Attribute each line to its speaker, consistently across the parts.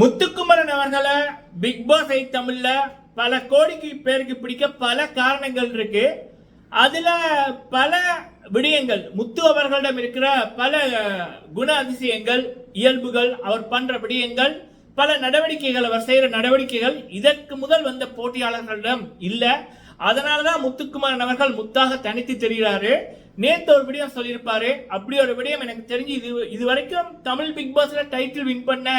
Speaker 1: முத்துக்குமரன் அவர்களை big pass ஐ தமிழ்ல பல கோடிக்கு பேருக்கு பிடிக்க பல காரணங்கள் இருக்கு. அதுல பல விடயங்கள் முத்து அவர்களிடம் இருக்கிற பல குண அதிசயங்கள் இயல்புகள் அவர் பண்ற விடயங்கள் பல நடவடிக்கைகள் அவர் செய்யற நடவடிக்கைகள் இதற்கு முதல் வந்த போட்டியாளர்களிடம் இல்லை. அதனாலதான் முத்துக்குமாரன் அவர்கள் முத்தாக தனித்து தெரிகிறாரு. நேத்து ஒரு விடயம் சொல்லியிருப்பாரு. அப்படி ஒரு விடயம் எனக்கு தெரிஞ்சு இது இது வரைக்கும் தமிழ் பிக் பாஸ்ல டைட்டில் வின் பண்ண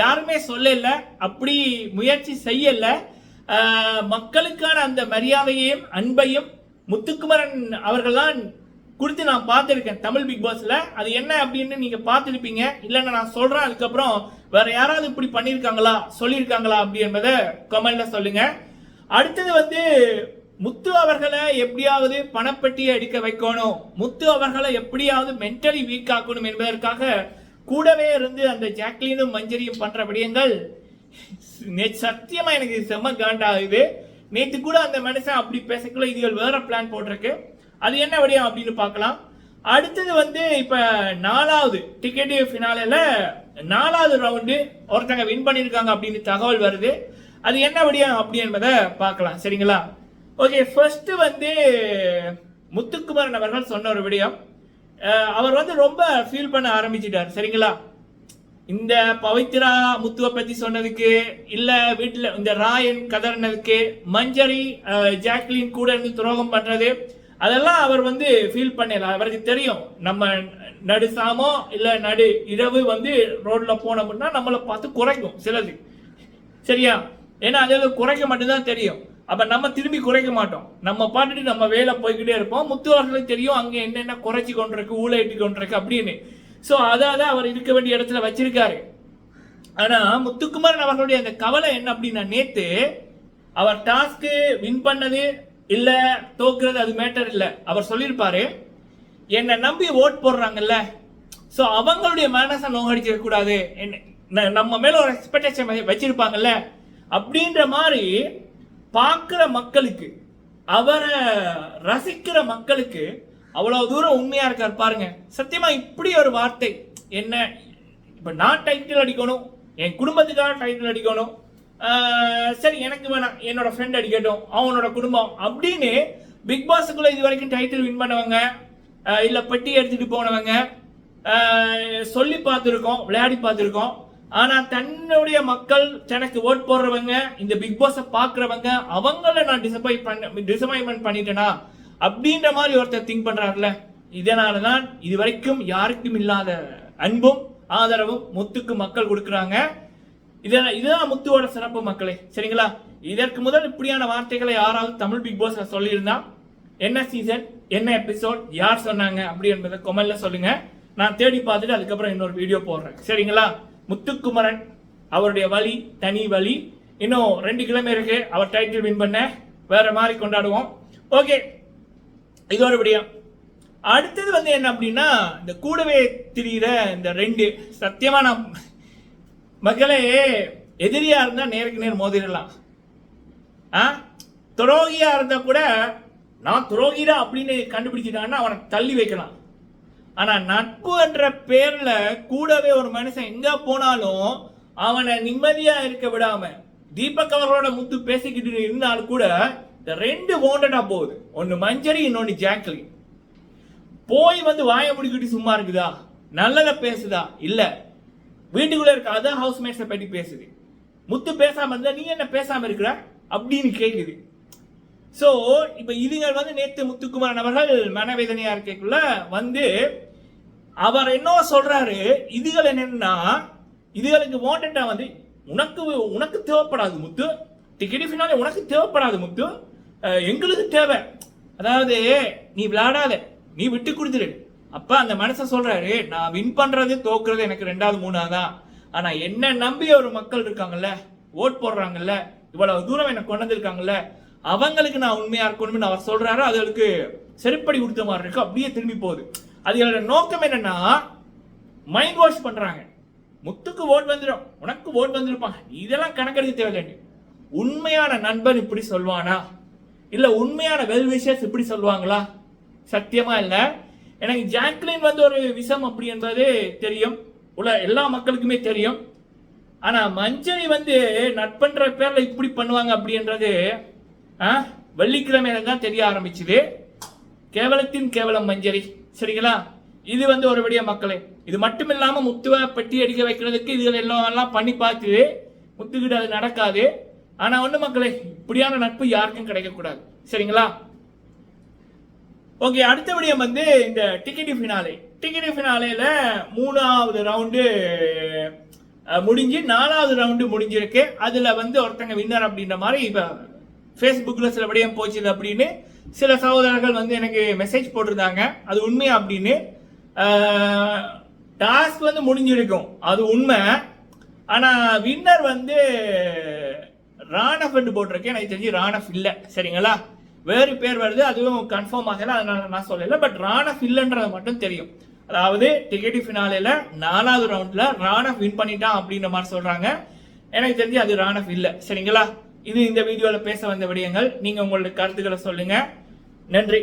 Speaker 1: யாருமே சொல்லல அப்படி முயற்சி செய்யல. மக்களுக்கான அந்த மரியாதையையும் அன்பையும் முத்துக்குமரன் அவர்கள் தான் கொடுத்து நான் பார்த்துருக்கேன் தமிழ் பிக் பாஸ்ல. அது என்ன அப்படின்னு நீங்க பார்த்துருப்பீங்க. இல்லைன்னா நான் சொல்றேன் அதுக்கப்புறம் வேற யாராவது இப்படி பண்ணியிருக்காங்களா சொல்லியிருக்காங்களா அப்படி என்பதை கமெண்ட்ல சொல்லுங்க. அடுத்தது வந்து முத்து அவர்களை எப்படியாவது பணப்பெட்டியை எடுக்க வைக்கணும். முத்து அவர்களை எப்படியாவது மென்டலி வீக் ஆக்கணும் என்பதற்காக கூடவே இருந்து அந்த ஜாக்லினும் மஞ்சரியும் பண்ற விடயங்கள் நேற்று சத்தியமா எனக்கு செம்ம காண்டாகுது. நேற்று கூட அந்த மனுஷன் அப்படி பேசக்குள்ள இதுகள் வேற பிளான் போட்டிருக்கு. அது என்ன விடயம் அப்படின்னு பார்க்கலாம். அடுத்தது வந்து இப்ப நாலாவது டிக்கெட் ஃபினாலில் நாலாவது ரவுண்டு ஒருத்தங்க வின் பண்ணியிருக்காங்க அப்படின்னு தகவல் வருது. அது என்ன விடயம் அப்படி என்பதை பார்க்கலாம். சரிங்களா? ஓகே ஃபர்ஸ்ட் வந்து முத்துக்குமரன் அவர்கள் சொன்ன ஒரு விடயம். அவர் வந்து ரொம்ப ஃபீல் பண்ண ஆரம்பிச்சிட்டார். சரிங்களா? இந்த பவித்ரா முத்துவை பற்றி சொன்னதுக்கு இல்லை வீட்டில் இந்த ராயன் கதறினதுக்கு மஞ்சரி ஜாக்லின் கூட இருந்து துரோகம் பண்ணுறது அதெல்லாம் அவர் வந்து ஃபீல் பண்ணல. அவருக்கு தெரியும். நம்ம நடு சாமோ இல்லை நடு இரவு வந்து ரோட்டில் போனோம்னா நம்மளை பார்த்து குறைக்கும் சிலது. சரியா? ஏன்னா அது குறைக்க மட்டும்தான் தெரியும். அப்போ நம்ம திரும்பி குறைக்க மாட்டோம். நம்ம பாட்டுட்டு நம்ம வேலை போய்கிட்டே இருப்போம். முத்துவார்களுக்கு தெரியும் அங்கே என்னென்ன குறைச்சி கொண்டிருக்கு ஊழையிட்டு கொண்டிருக்கு அப்படின்னு. ஸோ அதாவது அவர் இருக்க வேண்டிய இடத்துல வச்சிருக்காரு. ஆனால் முத்துக்குமாரன் அவர்களுடைய அந்த கவலை என்ன அப்படின்னா நேத்து அவர் டாஸ்க்கு வின் பண்ணது இல்லை தோக்குறது அது மேட்டர் இல்லை. அவர் சொல்லியிருப்பாரு என்னை நம்பி ஓட் போடுறாங்கல்ல. ஸோ அவங்களுடைய மனசை நோகடிச்சிக்க கூடாது. என்ன- நம்ம மேல ஒரு எக்ஸ்பெக்டேஷன் வச்சிருப்பாங்கல்ல. அப்படின்ற மாதிரி பார்க்குற மக்களுக்கு அவரை ரசிக்கிற மக்களுக்கு அவ்வளோ தூரம் உண்மையாக இருக்கார் பாருங்க. சத்தியமாக இப்படி ஒரு வார்த்தை என்ன இப்போ நான் டைட்டில் அடிக்கணும் என் குடும்பத்துக்காக டைட்டில் அடிக்கணும் சரி எனக்கு வேணாம் என்னோட ஃப்ரெண்ட் அடிக்கட்டும் அவனோட குடும்பம் அப்படின்னு பிக் பாஸுக்குள்ளே இது வரைக்கும் டைட்டில் வின் பண்ணவங்க இல்லை பெட்டி எடுத்துகிட்டு போனவங்க சொல்லி பார்த்துருக்கோம் விளையாடி பார்த்துருக்கோம். ஆனா தன்னுடைய மக்கள் எனக்கு ஓட் போடுறவங்க இந்த பிக் பாஸ பாக்குறவங்க அவங்கள நான் டிசப்பாயிண்ட் பண்ண டிசப்பாயின்மெண்ட் பண்ணிட்டேனா? அப்படின்ற மாதிரி ஒருத்தர் திங்க் பண்றாருல இதனாலதான் இது வரைக்கும் யாருக்கும் இல்லாத அன்பும் ஆதரவும் முத்துக்கு மக்கள் கொடுக்குறாங்க. இதெல்லாம் இதுதான் முத்துவோட சிறப்பு மக்களே. சரிங்களா? இதற்கு முதல் இப்படியான வார்த்தைகளை யாராவது தமிழ் பிக் பாஸ்ல சொல்லியிருந்தா என்ன சீசன் என்ன எபிசோட் யார் சொன்னாங்க அப்படி என்பதை கொமெண்ட்ல சொல்லுங்க. நான் தேடி பார்த்துட்டு அதுக்கப்புறம் இன்னொரு வீடியோ போடுறேன். சரிங்களா? முத்துக்குமரன் அவருடைய வழி தனி வழி இன்னும் ரெண்டு கிழமை இருக்கு. அவர் டைட்டில் வின் பண்ண. வேற மாதிரி கொண்டாடுவோம். ஓகே இது ஒரு விடியம். அடுத்தது வந்து என்ன அப்படின்னா இந்த கூடவே திரியிற இந்த ரெண்டு சத்தியமான மக்களே எதிரியா இருந்தா நேருக்கு நேர் மோதிரலாம். ஆ? துரோகியா இருந்தா கூட நான் துரோகிடா அப்படின்னு கண்டுபிடிச்சிட்டாங்கன்னா அவனை தள்ளி வைக்கலாம். ஆனால் நட்பு என்ற பேரில் கூடவே ஒரு மனுஷன் எங்கே போனாலும் அவனை நிம்மதியாக இருக்க விடாமல் தீபக் அவர்களோட முத்து பேசிக்கிட்டு இருந்தாலும் கூட இந்த ரெண்டு வாண்டடா போகுது. ஒன்று மஞ்சரி இன்னொன்று ஜாக்லின் போய் வந்து வாயை முடிக்கிட்டு சும்மா இருக்குதா? நல்லதை பேசுதா? இல்லை. வீட்டுக்குள்ளே இருக்க ஹவுஸ் ஹவுஸ்மேட்ஸை பற்றி பேசுது. முத்து பேசாமல் இருந்தால் நீ என்ன பேசாமல் இருக்கிற? அப்படின்னு கேட்குது ஸோ இப்போ இதுகள் வந்து நேற்று முத்துக்குமாரன் அவர்கள் மனவேதனையாக இருக்கக்குள்ள வந்து அவர் என்ன சொல்கிறாரு இதுகள் என்னென்னா இதுகளுக்கு வாண்டடா வந்து உனக்கு உனக்கு தேவைப்படாது முத்து. டிக்கெட்டு ஃபினாலே உனக்கு தேவைப்படாது முத்து. எங்களுக்கு தேவை. அதாவது நீ விளையாடாத. நீ விட்டு கொடுத்துரு அப்போ அந்த மனுஷன் சொல்கிறாரு நான் வின் பண்ணுறது தோக்குறது எனக்கு ரெண்டாவது மூணாவது தான் ஆனால் என்ன நம்பி ஒரு மக்கள் இருக்காங்கல்ல ஓட் போடுறாங்கல்ல இவ்வளவு தூரம் எனக்கு கொண்டு வந்திருக்காங்கல்ல அவங்களுக்கு நான் உண்மையா இருக்கணும்னு அவர் சொல்கிறாரு அதுகளுக்கு செருப்படி கொடுத்த மாதிரி இருக்கு அப்படியே திரும்பி போகுது. அதுகளோட நோக்கம் என்னன்னா மைண்ட் வாஷ் பண்றாங்க. முத்துக்கு ஓட் வந்துடும் உனக்கு ஓட் வந்துருப்பாங்க. இதெல்லாம் கணக்கெடுக்க தேவையில்லை. உண்மையான நண்பன் இப்படி சொல்வானா? இல்ல உண்மையான வெல் விஷயஸ் இப்படி சொல்லுவாங்களா சத்தியமா இல்ல. எனக்கு ஜாக்லின் வந்து ஒரு விஷம் அப்படி என்பது தெரியும். உள்ள எல்லா மக்களுக்குமே தெரியும். ஆனா மஞ்சரி வந்து நட்பன்ற பேர்ல இப்படி பண்ணுவாங்க அப்படின்றது ஆ, தான் தெரிய ஆரம்பிச்சுது. கேவலத்தின் கேவலம் மஞ்சரி. சரிங்களா? இது வந்து ஒரு விடிய மக்களே. இது மட்டும் இல்லாமல் முத்துவை பெட்டி அடிக்க வைக்கிறதுக்கு இது எல்லாம் பண்ணி பார்த்துது முத்துக்கிட்ட அது நடக்காது. ஆனால் ஒன்று மக்களே இப்படியான நட்பு யாருக்கும் கிடைக்கக்கூடாது சரிங்களா? ஓகே அடுத்த விடயம் வந்து இந்த டிக்கெட் ஃபினாலே டிக்கெட் ஃபினாலேல மூணாவது ரவுண்டு முடிஞ்சு நாலாவது ரவுண்டு முடிஞ்சிருக்கு. அதில் வந்து ஒருத்தங்க வின்னர் அப்படின்ற மாதிரி இப்போ ஃபேஸ்புக்கில் சில விடயம் போச்சுது அப்படின்னு சில சகோதரர்கள் வந்து எனக்கு மெசேஜ் போட்டிருந்தாங்க. அது உண்மை அப்படின்னு? டாஸ்க் வந்து முடிஞ்சிருக்கும் அது உண்மை. ஆனால் வின்னர் வந்து ராணஃப் போட்டிருக்கேன். எனக்கு தெரிஞ்சு ராணஃப் இல்லை. சரிங்களா? வேறு பேர் வருது. அதுவும் கன்ஃபார்ம் ஆகல. அதனால நான் சொல்லலை. பட் ராணஃப் இல்லைன்றது மட்டும் தெரியும். அதாவது டிக்கெட் ஃபினாலேல நாலாவது ரவுண்டில் ராணஃப் வின் பண்ணிட்டான் அப்படின்ற மாதிரி சொல்கிறாங்க எனக்கு தெரிஞ்சு அது ராணஃப் இல்லை. சரிங்களா? இது இந்த வீடியோவில் பேச வந்த விடயங்கள். நீங்கள் உங்களுடைய கருத்துக்களை சொல்லுங்கள் நன்றி.